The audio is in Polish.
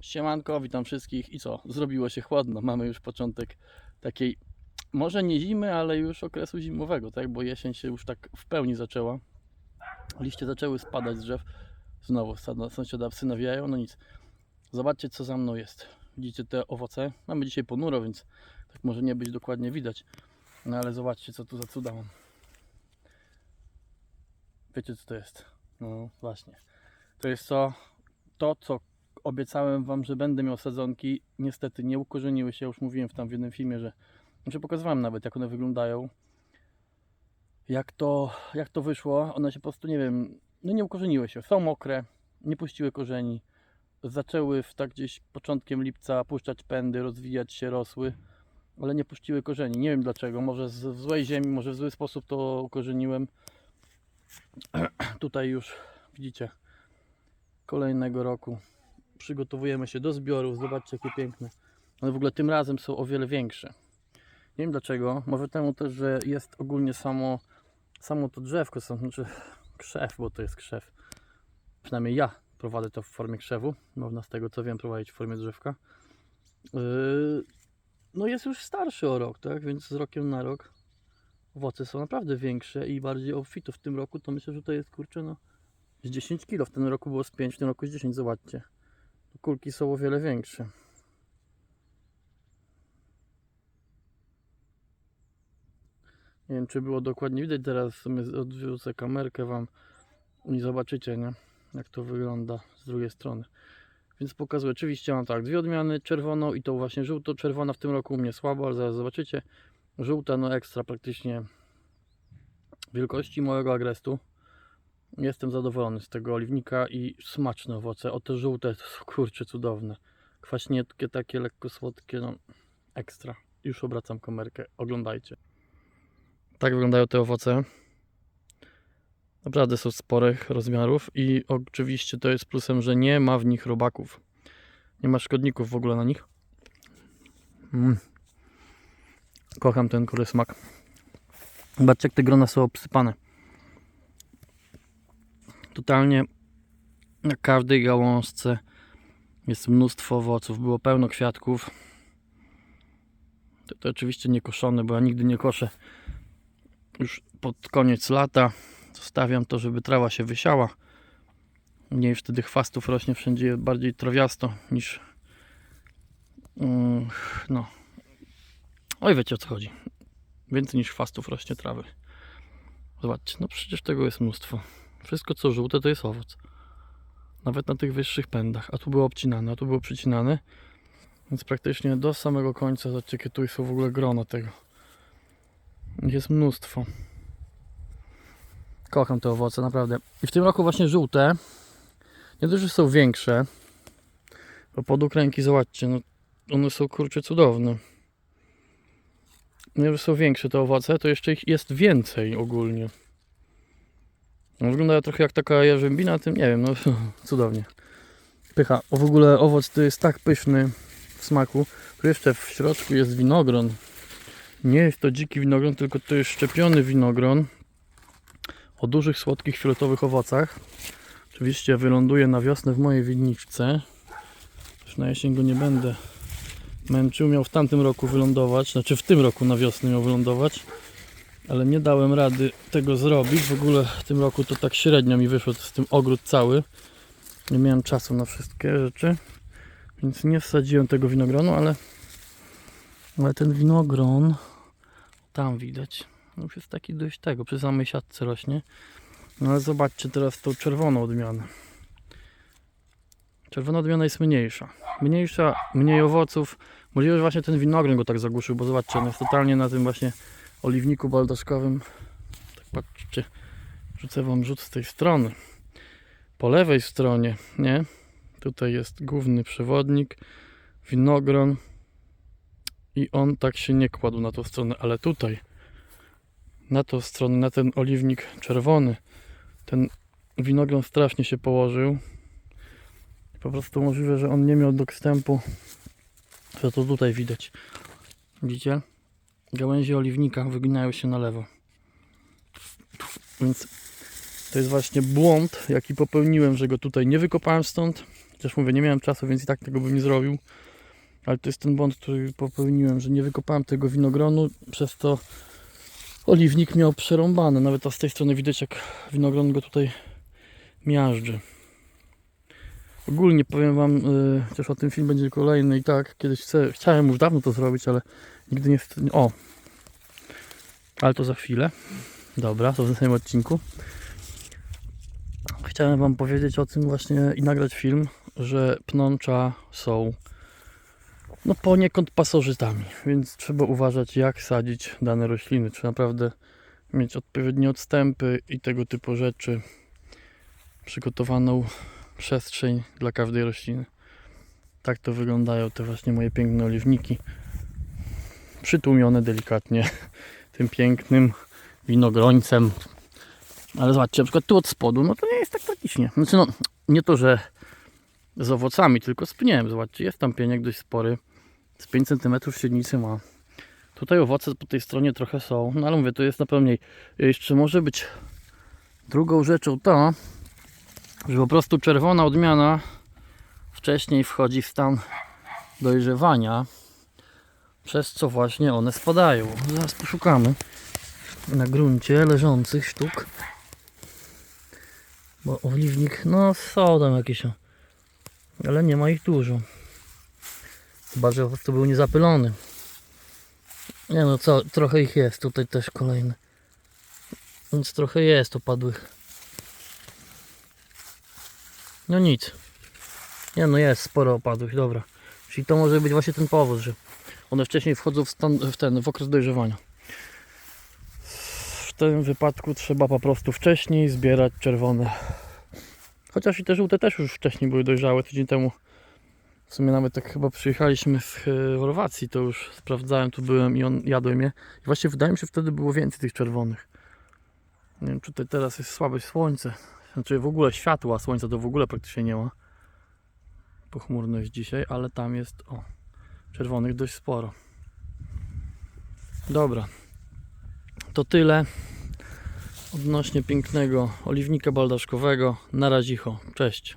Siemanko, witam wszystkich i co? Zrobiło się chłodno, mamy już początek takiej, może nie zimy, ale już okresu zimowego, tak? Bo jesień się już tak w pełni zaczęła. Liście zaczęły spadać z drzew. Znowu sad- sąsiadowcy nawijają, no nic. Zobaczcie co za mną jest. Widzicie te owoce? Mamy dzisiaj ponuro, więc tak może nie być dokładnie widać. No ale zobaczcie co tu za cuda mam. Wiecie co to jest? No właśnie. To jest to, to co obiecałem wam, że będę miał sadzonki. Niestety nie ukorzeniły się. Już mówiłem w tam w jednym filmie, że znaczy pokazywałem nawet jak one wyglądają. Jak to, jak to wyszło. One się po prostu nie wiem, no nie ukorzeniły się. Są mokre, nie puściły korzeni. Zaczęły w tak gdzieś początkiem lipca puszczać pędy, rozwijać się, rosły, ale nie puściły korzeni. Nie wiem dlaczego. Może z, w złej ziemi, może w zły sposób to ukorzeniłem. Tutaj już widzicie kolejnego roku przygotowujemy się do zbiorów. Zobaczcie, jakie piękne. One w ogóle tym razem są o wiele większe. Nie wiem dlaczego. Może temu też, że jest ogólnie samo, samo to drzewko, są, znaczy krzew, bo to jest krzew. Przynajmniej ja prowadzę to w formie krzewu. Można z tego co wiem prowadzić w formie drzewka. Yy, no jest już starszy o rok, tak? Więc z rokiem na rok owoce są naprawdę większe i bardziej obfito w tym roku. To myślę, że to jest kurczę no z 10 kg. W tym roku było z 5, w tym roku z 10. Zobaczcie. Kulki są o wiele większe. Nie wiem, czy było dokładnie widać. Teraz odwrócę kamerkę Wam i zobaczycie, nie? Jak to wygląda z drugiej strony. Więc pokazuję. Oczywiście mam tak, dwie odmiany, czerwoną i tą właśnie żółto-czerwona w tym roku u mnie słabo, ale zaraz zobaczycie. Żółta, no ekstra praktycznie wielkości mojego agrestu. Jestem zadowolony z tego oliwnika i smaczne owoce. O te żółte kurcze cudowne. Kwaśniutkie, takie lekko słodkie, no ekstra. Już obracam kamerkę, oglądajcie. Tak wyglądają te owoce. Naprawdę są sporych rozmiarów i oczywiście to jest plusem, że nie ma w nich robaków. Nie ma szkodników w ogóle na nich. Mm. Kocham ten kury smak. Zobaczcie jak te grona są obsypane totalnie na każdej gałązce jest mnóstwo owoców. Było pełno kwiatków. To, to oczywiście nie koszone, bo ja nigdy nie koszę. Już pod koniec lata zostawiam to, żeby trawa się wysiała. Mniej wtedy chwastów rośnie wszędzie bardziej trawiasto niż mm, no. Oj, wiecie o co chodzi. Więcej niż chwastów rośnie trawy. Zobaczcie, no przecież tego jest mnóstwo. Wszystko co żółte to jest owoc. Nawet na tych wyższych pędach. A tu było obcinane, a tu było przycinane. Więc praktycznie do samego końca, zobaczcie jakie tu są w ogóle grona tego. Jest mnóstwo. Kocham te owoce, naprawdę. I w tym roku właśnie żółte. Nie dość, że są większe. Bo pod ręki, zobaczcie, no, one są kurczę cudowne. Nie, że są większe te owoce, to jeszcze ich jest więcej ogólnie. No, wygląda trochę jak taka jarzębina, tym nie wiem, no cudownie. Pycha. O w ogóle owoc to jest tak pyszny w smaku. Tu jeszcze w środku jest winogron. Nie jest to dziki winogron, tylko to jest szczepiony winogron o dużych, słodkich, fioletowych owocach. Oczywiście wyląduje na wiosnę w mojej winniczce. Już na jesień go nie będę męczył. Miał w tamtym roku wylądować, znaczy w tym roku na wiosnę miał wylądować ale nie dałem rady tego zrobić. W ogóle w tym roku to tak średnio mi wyszło z tym ogród cały. Nie miałem czasu na wszystkie rzeczy, więc nie wsadziłem tego winogronu, ale, ale ten winogron tam widać. Już jest taki dość tego, przy samej siatce rośnie. No ale zobaczcie teraz tą czerwoną odmianę. Czerwona odmiana jest mniejsza. Mniejsza, mniej owoców. Możliwe, że właśnie ten winogron go tak zagłuszył, bo zobaczcie, on jest totalnie na tym właśnie oliwniku baldaszkowym. Tak patrzcie, rzucę wam rzut z tej strony. Po lewej stronie, nie? Tutaj jest główny przewodnik, winogron i on tak się nie kładł na tą stronę, ale tutaj na tą stronę, na ten oliwnik czerwony, ten winogron strasznie się położył. Po prostu możliwe, że on nie miał dostępu, że to tutaj widać. Widzicie? Gałęzie oliwnika wyginają się na lewo. Więc to jest właśnie błąd, jaki popełniłem, że go tutaj nie wykopałem stąd. Chociaż mówię, nie miałem czasu, więc i tak tego bym nie zrobił. Ale to jest ten błąd, który popełniłem, że nie wykopałem tego winogronu, przez to oliwnik miał przerąbane. Nawet a z tej strony widać, jak winogron go tutaj miażdży. Ogólnie powiem Wam, yy, chociaż o tym film będzie kolejny i tak, kiedyś chcę, chciałem już dawno to zrobić, ale nigdy nie... O! Ale to za chwilę. Dobra, to w następnym odcinku. Chciałem Wam powiedzieć o tym właśnie i nagrać film, że pnącza są no poniekąd pasożytami, więc trzeba uważać jak sadzić dane rośliny. Trzeba naprawdę mieć odpowiednie odstępy i tego typu rzeczy. Przygotowaną przestrzeń dla każdej rośliny. Tak to wyglądają te właśnie moje piękne oliwniki. Przytłumione delikatnie tym pięknym winogrońcem. Ale zobaczcie, na przykład tu od spodu, no to nie jest tak tragicznie. Znaczy no, nie to, że z owocami, tylko z pniem. Zobaczcie, jest tam pieniek dość spory. Z 5 cm średnicy ma. Tutaj owoce po tej stronie trochę są, no ale mówię, to jest na pewno. Jeszcze może być drugą rzeczą to, że po prostu czerwona odmiana wcześniej wchodzi w stan dojrzewania, przez co właśnie one spadają. Zaraz poszukamy na gruncie leżących sztuk. Bo oliwnik, no są tam jakieś, ale nie ma ich dużo. Chyba, że prostu był niezapylony. Nie no co, trochę ich jest, tutaj też kolejny. Więc trochę jest opadłych. No nic. Nie no jest sporo opadłych, dobra. Czyli to może być właśnie ten powód, że one wcześniej wchodzą w, stan, w ten, w okres dojrzewania. W tym wypadku trzeba po prostu wcześniej zbierać czerwone. Chociaż i te żółte też już wcześniej były dojrzałe tydzień temu. W sumie nawet tak chyba przyjechaliśmy z e, Chorwacji, to już sprawdzałem, tu byłem i on, jadłem je. I właśnie wydaje mi się, wtedy było więcej tych czerwonych. Nie wiem, tutaj teraz jest słabe słońce. Znaczy w ogóle światła, słońca to w ogóle praktycznie nie ma. Pochmurno jest dzisiaj, ale tam jest, o, czerwonych dość sporo. Dobra. To tyle odnośnie pięknego oliwnika baldaszkowego. Na razicho. Cześć.